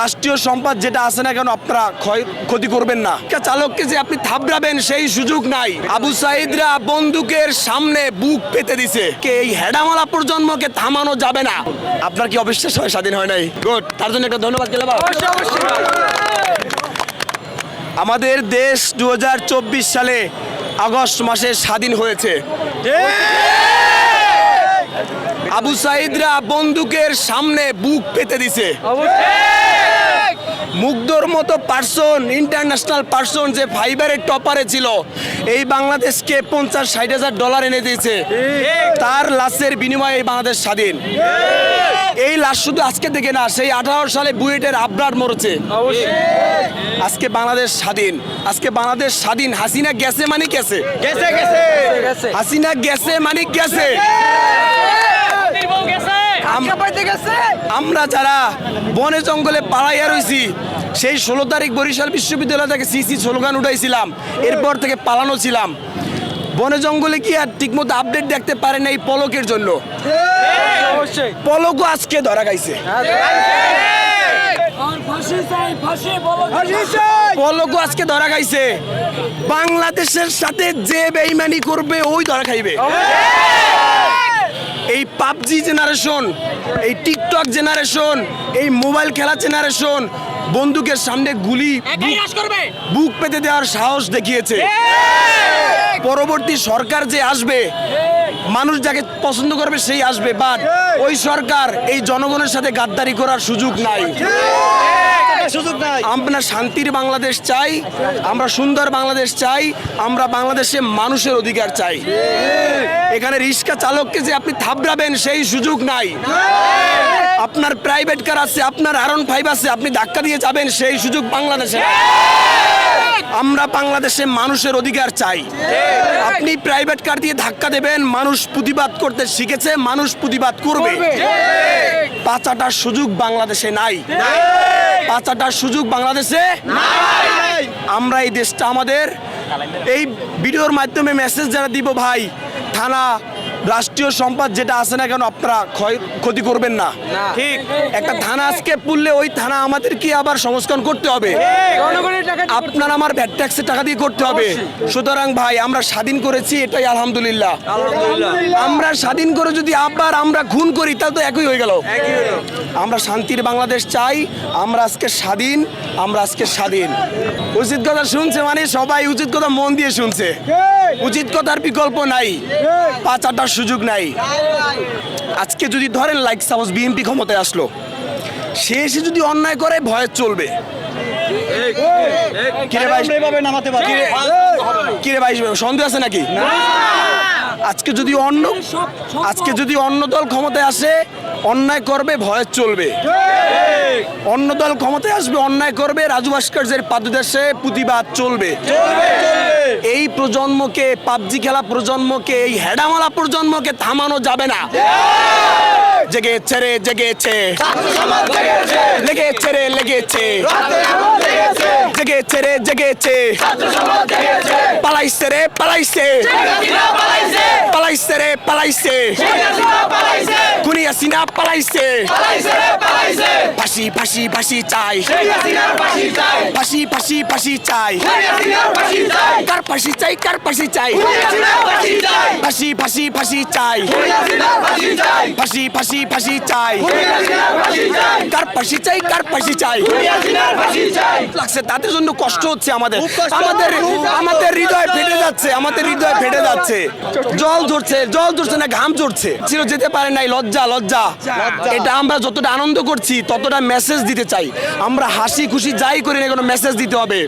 রাষ্ট্রীয় সম্পদ যেটা আছে না কেন আপনারা ক্ষয় ক্ষতি করবেন না। চালককে যে আপনি থাবড়াবেন সেই সুযোগ নাই। আবু সাইদরা বন্দুকের সামনে বুক পেতে দিছে। কে এই হেডামালা প্রজন্মকে থামানো যাবে না? আপনার কি অবিশ্বাস হয় স্বাধীন হয় নাই? গুড তার জন্য একটা ধন্যবাদ গেলাম আমাদের দেশ দু হাজার চব্বিশ সালে আগস্ট মাসে স্বাধীন হয়েছে। আবু সাইদরা বন্দুকের সামনে বুক পেতে দিছে। মুগ্ধর মতো পার্সন ইন্টারন্যাশনাল পার্সন যে ফাইবারের টপারে ছিল এই বাংলাদেশকে পঞ্চাশ ষাট হাজার ডলার এনে দিয়েছে। তার লাশের বিনিময়ে এই বাংলাদেশ স্বাধীন। এই লাশ শুধু আজকে থেকে না সেই আঠারো সালে বুয়েটের আবরার মরছে। আজকে বাংলাদেশ স্বাধীন। আজকে বাংলাদেশ স্বাধীন। হাসিনা গেছে মানে গেছে। হাসিনা গেছে মানে গেছে। আমরা যারা বনে জঙ্গলে পালাইয়া রয়েছি সেই ষোলো তারিখ বরিশাল বিশ্ববিদ্যালয় থেকে সিসি স্লোগান উঠাইছিলাম এরপর থেকে পালানো ছিলাম। বনে জঙ্গলে কি আর ঠিকমতো আপডেট দেখতে পারে না এই পলকের জন্য? অবশ্যই। পলকও আজকে ধরা গাইছে পলকও আজকে ধরা খাইছে। বাংলাদেশের সাথে যে বেইমানি করবে ওই ধরা খাইবে। এই পাবজি জেনারেশন এই টিকটক জেনারেশন এই মোবাইল খেলা জেনারেশন বন্দুকের সামনে গুলি বুক পেতে দেওয়ার সাহস দেখিয়েছে। পরবর্তী সরকার যে আসবে মানুষ যাকে পছন্দ করবে সেই আসবে বাট ওই সরকার এই জনগণের সাথে গাদ্দারি করার সুযোগ নাই। সুযোগ নাই আমরা শান্তির বাংলাদেশ চাই আমরা সুন্দর বাংলাদেশ চাই আমরা বাংলাদেশে মানুষের অধিকার চাই। এখানে রিক্সা চালককে যে আপনি থাবড়াবেন সেই সুযোগ নাই। আপনার প্রাইভেট কার আছে, আপনার আরন ফাইভ আছে, আপনি ধাক্কা দিয়ে যাবেন, সেই সুযোগ বাংলাদেশে আমরা বাংলাদেশে মানুষের অধিকার চাই। আপনি প্রাইভেট কার দিয়ে ধাক্কা দেবেন, মানুষ প্রতিবাদ করতে শিখেছে, মানুষ প্রতিবাদ করবে। পাঁচাটার সুযোগ বাংলাদেশে নাই। পাঁচাটার সুযোগ বাংলাদেশে আমরা এই দেশটা আমাদের, এই ভিডিওর মাধ্যমে মেসেজ যারা দিব ভাই, থানা রাষ্ট্রীয় সম্পদ যেটা আছে না কেন আপনারা ক্ষয় ক্ষতি করবেন না। ঠিক। একটা থানা আজকে পুললে ওই থানা আমাদেরকে আবার সংস্করণ করতে হবে। আপনার আমার ভ্যাট ট্যাক্সের টাকা দিয়ে করতে হবে। সুতরাং ভাই আমরা স্বাধীন করেছি এটাই আলহামদুলিল্লাহ। আমরা স্বাধীন করে যদি আবার আমরা খুন করি তাহলে তো একই হয়ে গেল। আমরা শান্তির বাংলাদেশ চাই আমরা আজকে স্বাধীন আমরা আজকে স্বাধীন। উচিত কথা শুনছে মানে সবাই উচিত কথা মন দিয়ে শুনছে। উচিত কথার বিকল্প নাই। পাঁচ আটার সুযোগ নাই। আজকে যদি ধরেন লাইক সাপোজ বিএনপি ক্ষমতায় আসলো সে এসে যদি অন্যায় করে ভয় চলবে। কিরে ভাই সন্দেহ আছে নাকি? আজকে যদি অন্য আজকে যদি অন্য দল ক্ষমতায় আসে অন্যায় করবে ভয় চলবে। অন্য দল ক্ষমতায় আসবে অন্যায় করবে রাজু ভাস্কর্যের পাদদেশে প্রতিবাদ চলবে। এই প্রজন্মকে, পাবজি খেলা প্রজন্মকে, এই হেডামালা প্রজন্মকে থামানো যাবে না। জেগেছে রে, জেগেছে। লেগেছে রে, লেগেছে। জেগেছে রে, জেগেছে। পালাইছে রে, পালাইছে। পালাইছে রে, পালাইছে। আসিনা পালাইছে ফাঁসি ফাঁসি ফাঁসি চাই ফাঁসি ফাঁসি ফাঁসি চাই কার ফাঁসি চাই কার ফাঁসি চাই ফাঁসি ফাঁসি ফাঁসি চাই ফাঁসি ফাঁসি ফাঁসি চাই কার ফাঁসি চাই কার ফাঁসি চাই লাগছে তাদের জন্য কষ্ট হচ্ছে আমাদের আমাদের আমাদের হৃদয় ফেটে যাচ্ছে আমাদের হৃদয় ফেটে যাচ্ছে জল ঝরছে জল ঝরছে না ঘাম ঝরছে ছিল যেতে পারে নাই লজ্জা লজ্জা। এটা আমরা যতটা আনন্দ করছি ততটা মেসেজ দিতে চাই। আমরা হাসি খুশি যাই করি না কোনো মেসেজ দিতে হবে।